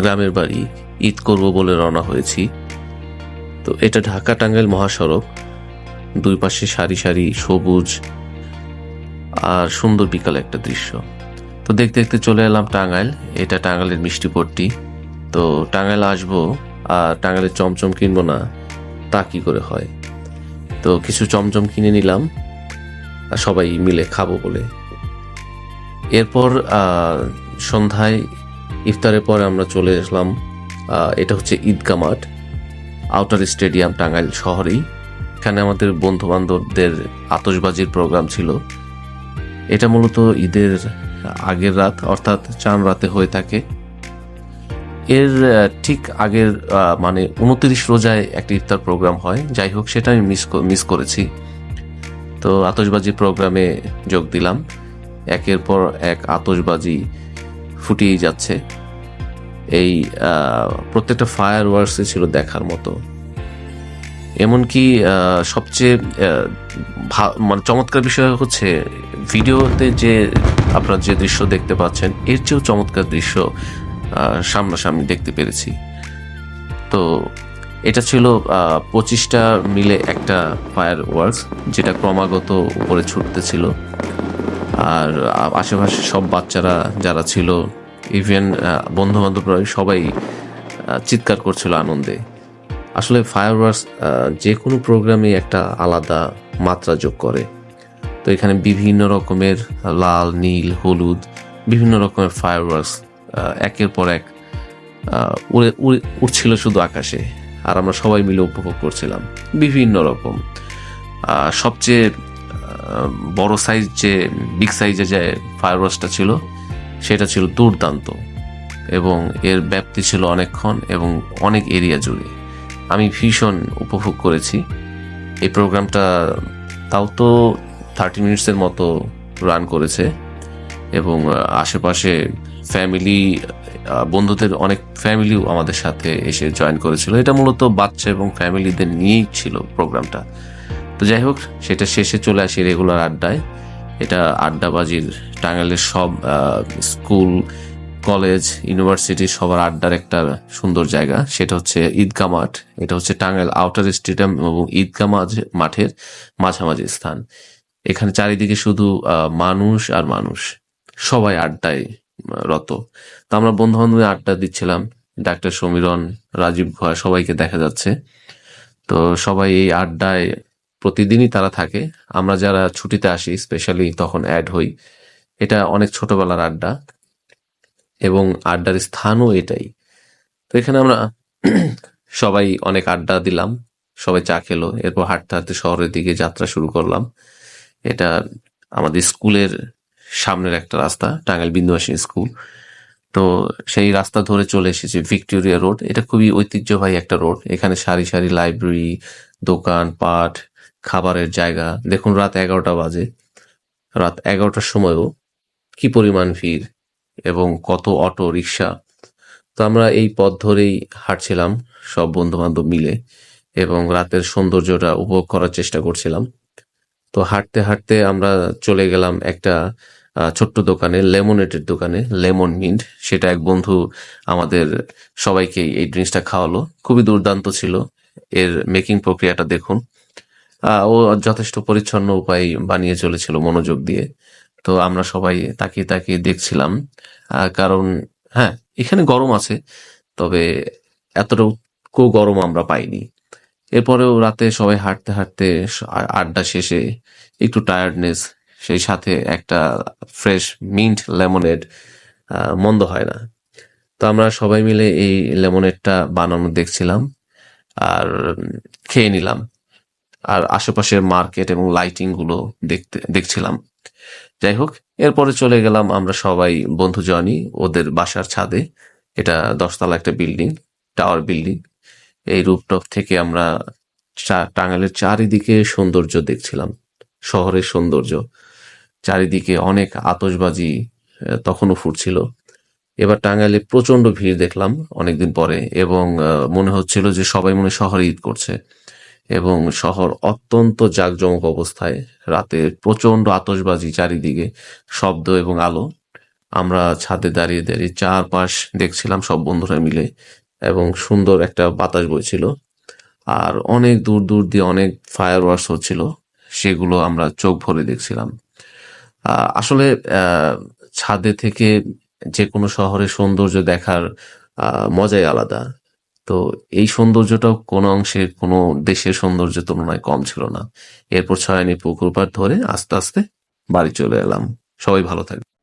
গ্রামের বাড়ি ঈদ করব বলে রওনা হয়েছি। তো এটা ঢাকা টাঙ্গাইল মহাসড়ক। দুই পাশে সারি সারি সবুজ আর সুন্দর বিকাল একটা দৃশ্য। তো দেখতে দেখতে চলে এলাম টাঙ্গাইল। এটা টাঙ্গাইলের মিষ্টিপট্টি তো টাঙ্গাইল আসব আর টাঙ্গাইলের চমচম কিনবো না, তা কি করে হয়? তো কিছু চমচম কিনে নিলাম সবাই মিলে খাব বলে। এরপর সন্ধ্যায় ইফতারের পরে আমরা চলে আসলাম এটা হচ্ছে ঈদগা মাঠ, আউটার স্টেডিয়াম টাঙ্গাইল শহরেই। এখানে আমাদের বন্ধু বান্ধবদের আতশবাজির প্রোগ্রাম ছিল। এটা মূলত ঈদের আগের রাত, অর্থাৎ চান রাতে হয়ে থাকে। এর ঠিক আগের মানে উনত্রিশ রোজায় একটা ইফতার প্রোগ্রাম হয়। যাই হোক, সেটা আমি মিস মিস করেছি। তো আতশবাজি প্রোগ্রামে যোগ দিলাম। একের পর এক আতশবাজি ফুটিয়ে যাচ্ছে। এই প্রত্যেকটা ফায়ার ওয়ার্কসে ছিল দেখার মতো। এমনকি সবচেয়ে মানে চমৎকার বিষয় হচ্ছে, ভিডিওতে যে আপনার যে দৃশ্য দেখতে পাচ্ছেন, এর চেয়েও চমৎকার দৃশ্য সামনাসামনি দেখতে পেরেছি। তো, এটা ছিল পঁচিশটা মিলে একটা ফায়ার ওয়ার্কস যেটা ক্রমাগত উপরে ছুটতেছিল। আর আশেপাশে সব বাচ্চারা যারা ছিল ইভেন বন্ধু বান্ধবরা সবাই চিৎকার করছিল আনন্দে। আসলে ফায়ার ওয়ার্কস যে কোনো প্রোগ্রামে একটা আলাদা মাত্রা যোগ করে। তো এখানে বিভিন্ন রকমের লাল, নীল, হলুদ, বিভিন্ন রকমের ফায়ার ওয়ার্কস একের পর এক উড়ে উড়ে উঠছিল শুধু আকাশে। আর আমরা সবাই মিলে উপভোগ করছিলাম। বিভিন্ন রকম। সবচেয়ে বড় সাইজ যে বিগ সাইজে যে ফায়ার ওয়ার্কসটা ছিল, সেটা ছিল দুর্দান্ত। এবং এর ব্যাপ্তি ছিল অনেকক্ষণ এবং অনেক এরিয়া জুড়ে। আমি ভীষণ উপভোগ করেছি। এই প্রোগ্রামটা তাও তো থার্টি মিনিটসের মতো রান করেছে। এবং আশেপাশে ফ্যামিলি বন্ধুদের অনেক ফ্যামিলিও আমাদের সাথে এসে জয়েন করেছিল। এটা মূলত বাচ্চা এবং ফ্যামিলিদের নিয়েই ছিল প্রোগ্রামটা তো যাই হোক, সেটা শেষে চলে আসি রেগুলার আড্ডায়। এটা আড্ডাবাজির টাঙ্গাইলের সব স্কুল, কলেজ ইউনিভার্সিটি সবার আড্ডার একটা সুন্দর জায়গা। সেটা হচ্ছে ঈদগা মাঠ। এটা হচ্ছে টাঙ্গাইল আউটার স্টেডিয়াম এবং ঈদগা মাঝ- মাঠের মাঝামাঝি স্থান। এখানে চারিদিকে শুধু মানুষ আর মানুষ। সবাই আড্ডায় রত। তো আমরা বন্ধু বান্ধবী আড্ডা দিচ্ছিলাম। ডাক্তার সমীরণ, রাজীব ঘোয়া সবাইকে দেখা যাচ্ছে। তো সবাই এই আড্ডায় প্রতিদিনই তারা থাকে। আমরা যারা ছুটিতে আসি স্পেশালি তখন অ্যাড হই। এটা অনেক ছোটবেলার আড্ডা এবং আড্ডার স্থানও এটাই। তো এখানে আমরা সবাই অনেক আড্ডা দিলাম, সবাই চা খেলো, এরপর হাঁটতে হাঁটতে শহরের দিকে যাত্রা শুরু করলাম। এটা আমাদের স্কুলের সামনের একটা রাস্তা, টাঙ্গাইল বিন্দুবাসী স্কুল। তো সেই রাস্তা ধরে চলে এসেছে, ভিক্টোরিয়া রোড। এটা খুবই ঐতিহ্যবাহী একটা রোড। এখানে সারি সারি লাইব্রেরি, দোকান, পাট খাবারের জায়গা। দেখুন রাত এগারোটা বাজে। রাত এগারোটার সময়ও কি পরিমাণ ভিড় এবং কত অটো রিক্সা তো আমরা এই পথ ধরেই হাঁটছিলাম সব বন্ধু বান্ধব মিলে এবং রাতের সৌন্দর্যটা উপভোগ করার চেষ্টা করছিলাম। তো হাঁটতে হাঁটতে আমরা চলে গেলাম একটা ছোট্ট দোকানে, লেমনেটের দোকানে, লেমন মিন্ট। সেটা এক বন্ধু আমাদের সবাইকে এই ড্রিঙ্কসটা খাওয়ালো। খুবই দুর্দান্ত ছিল। এর মেকিং প্রক্রিয়াটা দেখুন। ও যথেষ্ট পরিচ্ছন্ন উপায় বানিয়ে চলেছিল মনোযোগ দিয়ে। তো আমরা সবাই তাকিয়ে তাকিয়ে দেখছিলাম। কারণ হ্যাঁ এখানে গরম আছে, তবে এতটুকু গরম আমরা পাইনি। এরপরেও রাতে সবাই হাঁটতে হাঁটতে আড্ডা শেষে একটু টায়ার্ডনেস সেই সাথে একটা ফ্রেশ মিন্ট লেমনেড মন্দ হয় না। তো আমরা সবাই মিলে এই লেমনেডটা বানানো দেখছিলাম আর খেয়ে নিলাম। আর আশেপাশের মার্কেট এবং লাইটিংগুলো দেখতে, দেখছিলাম। যাই হোক, এরপরে চলে গেলাম আমরা সবাই বন্ধু জনি, ওদের বাসার ছাদে। এটা দশতলা একটা বিল্ডিং টাওয়ার বিল্ডিং এই রূপটপ থেকে আমরা টাঙ্গাইলের চারিদিকে সৌন্দর্য দেখছিলাম, শহরের সৌন্দর্য। চারিদিকে অনেক আতসবাজি তখনও ফুটছিল। এবার টাঙ্গাইলে প্রচণ্ড ভিড় দেখলাম অনেকদিন পরে এবং মনে হচ্ছিল যে সবাই মনে শহরে ঈদ করছে। এবং শহর অত্যন্ত জাঁকজমক অবস্থায়। রাতে প্রচণ্ড আতশবাজি চারিদিকে, শব্দ এবং আলো। আমরা ছাদে দাঁড়িয়ে দাঁড়িয়ে চারপাশ দেখছিলাম সব বন্ধুরা মিলে এবং সুন্দর একটা বাতাস বইছিল। আর অনেক দূর দূর দিয়ে অনেক ফায়ার ওয়ার্কস হচ্ছিল, সেগুলো আমরা চোখ ভরে দেখছিলাম। আসলে ছাদে থেকে যে কোনো শহরের সৌন্দর্য দেখার মজাই আলাদা। তো এই সৌন্দর্যটাও কোনো অংশে কোনো দেশের সৌন্দর্যের তুলনায় কম ছিল না। এরপর ছয়ানি পুকুর পাড় ধরে আস্তে আস্তে বাড়ি চলে এলাম। সবাই ভালো থাকবে